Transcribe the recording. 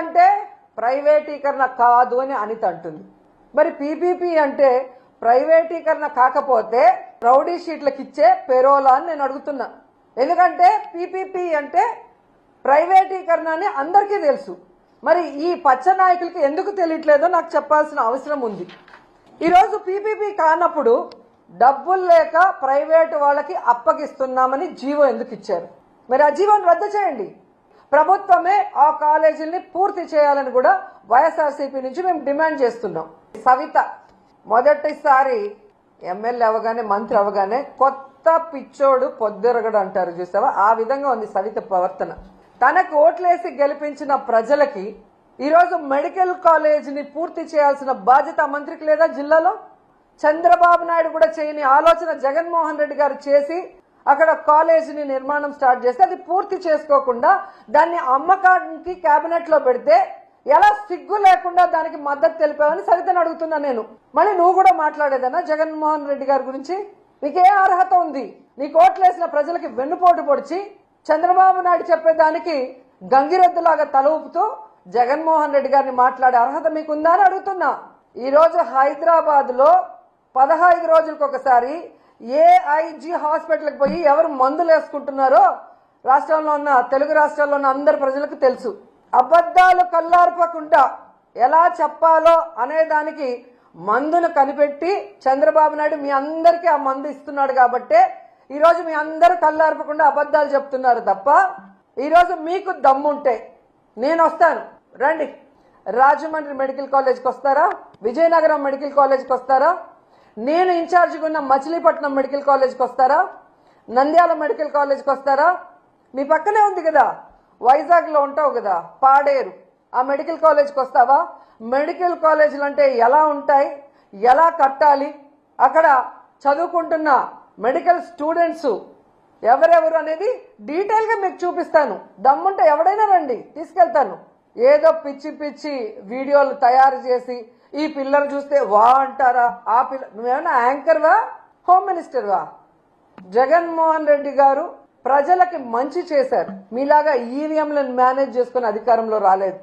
అంటే ప్రైవేటీకరణ కాదు అని అనిత అంటుంది. మరి పీపీపీ అంటే ప్రైవేటీకరణ కాకపోతే రౌడీ షీట్లకు ఇచ్చే పెరోలా అని నేను అడుగుతున్నా. ఎందుకంటే పీపీపీ అంటే ప్రైవేటీకరణ అని అందరికీ తెలుసు. మరి ఈ పచ్చ నాయకులకి ఎందుకు తెలియట్లేదో నాకు చెప్పాల్సిన అవసరం ఉంది. ఈరోజు పీపీపీ కానప్పుడు డబ్బులు లేక ప్రైవేటు వాళ్ళకి అప్పగిస్తున్నామని జీవో ఎందుకు ఇచ్చారు? మరి ఆ జీవోని రద్దు చేయండి. ప్రభుత్వమే ఆ కాలేజీని పూర్తి చేయాలని కూడా వైఎస్ఆర్సీపీ నుంచి మేము డిమాండ్ చేస్తున్నాం. సవిత మొదటిసారి ఎమ్మెల్యే అవగానే మంత్రి అవగానే కొత్త పిచ్చోడు పొద్దురగడు అంటారు చూసావా? ఆ విధంగా ఉంది సవిత ప్రవర్తన. తనకు ఓట్లేసి గెలిపించిన ప్రజలకి ఈరోజు మెడికల్ కాలేజీని పూర్తి చేయాల్సిన బాధ్యత మంత్రికి లేదా జిల్లాలో? చంద్రబాబు నాయుడు కూడా చేయని ఆలోచన జగన్మోహన్ రెడ్డి గారు చేసి అక్కడ కాలేజీని నిర్మాణం స్టార్ట్ చేస్తే అది పూర్తి చేసుకోకుండా దాన్ని అమ్మకానికి క్యాబినెట్లో పెడితే ఎలా సిగ్గు లేకుండా దానికి మద్దతు తెలిపావని సరితను అడుగుతున్నా నేను. మళ్ళీ నువ్వు కూడా మాట్లాడేదన్నా? జగన్మోహన్ రెడ్డి గారి గురించి? నీకే అర్హత ఉంది. నీ కోట్లేసిన ప్రజలకి వెన్నుపోటు పొడిచి చంద్రబాబు నాయుడు చెప్పేదానికి గంగిరెద్దులాగా తల ఊపుతూ జగన్మోహన్ రెడ్డి గారిని మాట్లాడే అర్హత మీకుందా అని అడుగుతున్నా. ఈరోజు హైదరాబాద్లో హైదరాబాద్లో పదహైదు రోజులకు ఒకసారి ఏఐజీ హాస్పిటల్కి పోయి ఎవరు మందులు వేసుకుంటున్నారో రాష్ట్రంలో ఉన్న తెలుగు రాష్ట్రాల్లో ఉన్న అందరి ప్రజలకు తెలుసు. అబద్ధాలు కల్లార్పకుండా ఎలా చెప్పాలో అనే దానికి మందును కనిపెట్టి చంద్రబాబు నాయుడు మీ అందరికీ ఆ మందు ఇస్తున్నాడు కాబట్టే ఈరోజు మీ అందరూ కల్లార్పకుండా అబద్ధాలు చెప్తున్నారు తప్ప ఈరోజు మీకు దమ్ముంటే నేను వస్తాను. రండి. రాజమండ్రి మెడికల్ కాలేజ్కి వస్తారా? విజయనగరం మెడికల్ కాలేజ్కి వస్తారా? నేను ఇన్ఛార్జిగా ఉన్న మచిలీపట్నం మెడికల్ కాలేజ్కి వస్తారా? నంద్యాల మెడికల్ కాలేజ్కి వస్తారా? మీ పక్కనే ఉంది కదా. వైజాగ్లో ఉంటావు కదా. పాడేరు. ఆ మెడికల్ కాలేజ్కి వస్తావా? మెడికల్ కాలేజీలు అంటే ఎలా ఉంటాయి? ఎలా కట్టాలి? అక్కడ చదువుకుంటున్న మెడికల్ స్టూడెంట్స్ ఎవరెవరు అనేది డీటెయిల్గా మీకు చూపిస్తాను. దమ్ముంటే ఎవడైనా రండి. తీసుకెళ్తాను. ఏదో పిచ్చి పిచ్చి వీడియోలు తయారు చేసి ఈ పిల్లలు చూస్తే వా అంటారా? ఆ పిల్ల నువ్వేమన్నా యాంకర్వా హోమ్ మినిస్టర్వా జగన్మోహన్ రెడ్డి గారు ప్రజలకి మంచి చేశారు. మీలాగా ఈవీఎంలను మేనేజ్ చేసుకుని అధికారంలో రాలేదు.